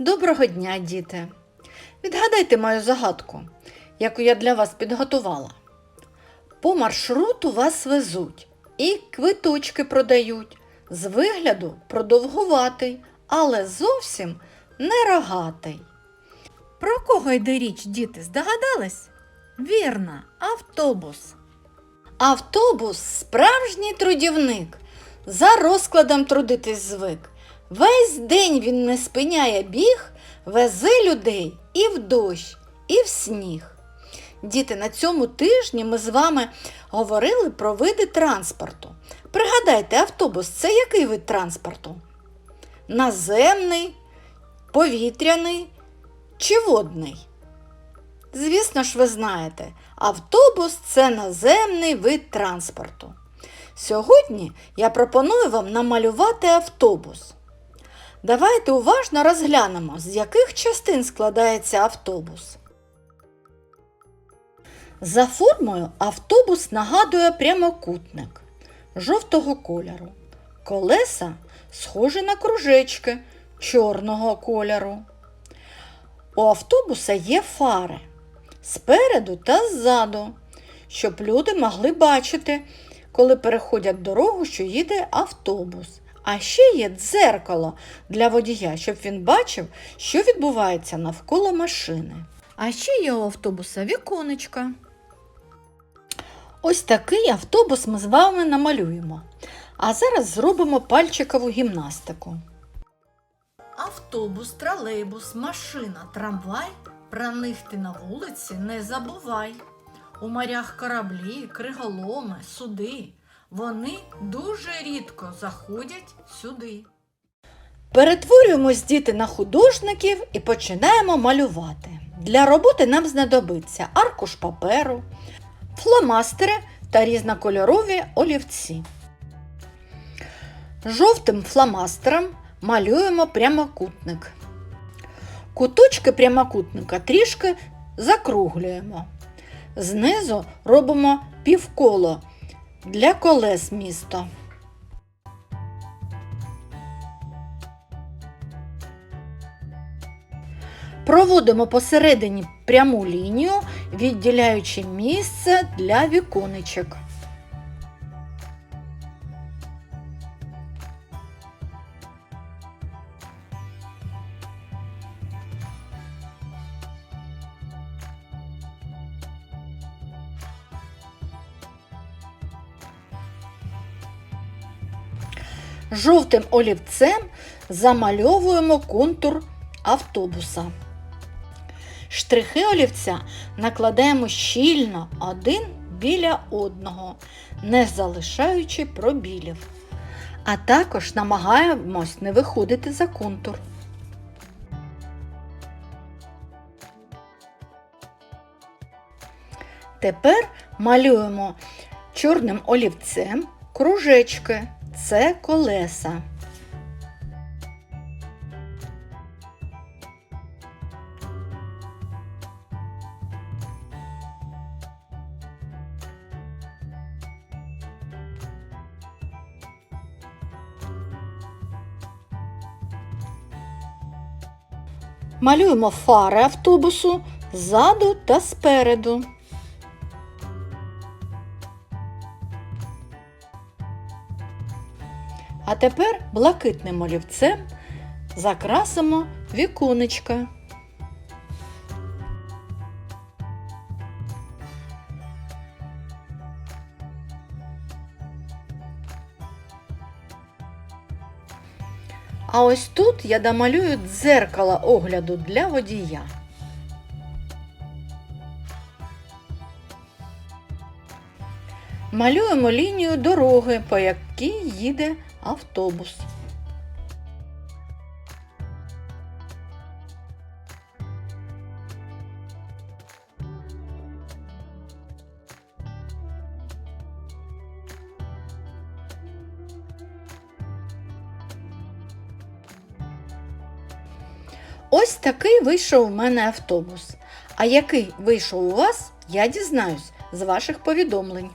Доброго дня, діти! Відгадайте мою загадку, яку я для вас підготувала. По маршруту вас везуть і квиточки продають. З вигляду продовгуватий, але зовсім не рогатий. Про кого йде річ, діти, здогадались? Вірно, автобус. Автобус справжній трудівник, за розкладом трудитись звик. Весь день він не спиняє біг, везе людей і в дощ, і в сніг. Діти, на цьому тижні ми з вами говорили про види транспорту. Пригадайте, автобус це який вид транспорту? Наземний, повітряний чи водний? Звісно ж, ви знаєте, автобус це наземний вид транспорту. Сьогодні я пропоную вам намалювати автобус. Давайте уважно розглянемо, з яких частин складається автобус. За формою автобус нагадує прямокутник жовтого кольору. Колеса схожі на кружечки чорного кольору. У автобуса є фари спереду та ззаду, щоб люди могли бачити, коли переходять дорогу, що їде автобус. А ще є дзеркало для водія, щоб він бачив, що відбувається навколо машини. А ще є у автобуса віконечка. Ось такий автобус ми з вами намалюємо. А зараз зробимо пальчикову гімнастику. Автобус, тролейбус, машина, трамвай. Про них ти на вулиці не забувай. У морях кораблі, криголоми, суди. Вони дуже рідко заходять сюди. Перетворюємось діти на художників і починаємо малювати. Для роботи нам знадобиться аркуш паперу, фломастери та різнокольорові олівці. Жовтим фломастером малюємо прямокутник. Куточки прямокутника трішки закруглюємо. Знизу робимо півколо для колес місто. Проводимо посередині пряму лінію, відділяючи місце для віконечок. Жовтим олівцем замальовуємо контур автобуса. Штрихи олівця накладаємо щільно один біля одного, не залишаючи пробілів. А також намагаємось не виходити за контур. Тепер малюємо чорним олівцем кружечки. Це колеса. Малюємо фари автобусу ззаду та спереду. А тепер блакитним олівцем закрасимо віконечка. А ось тут я домалюю дзеркало огляду для водія. Малюємо лінію дороги, по якій їде автобус. Ось такий вийшов у мене автобус. А який вийшов у вас, я дізнаюсь з ваших повідомлень.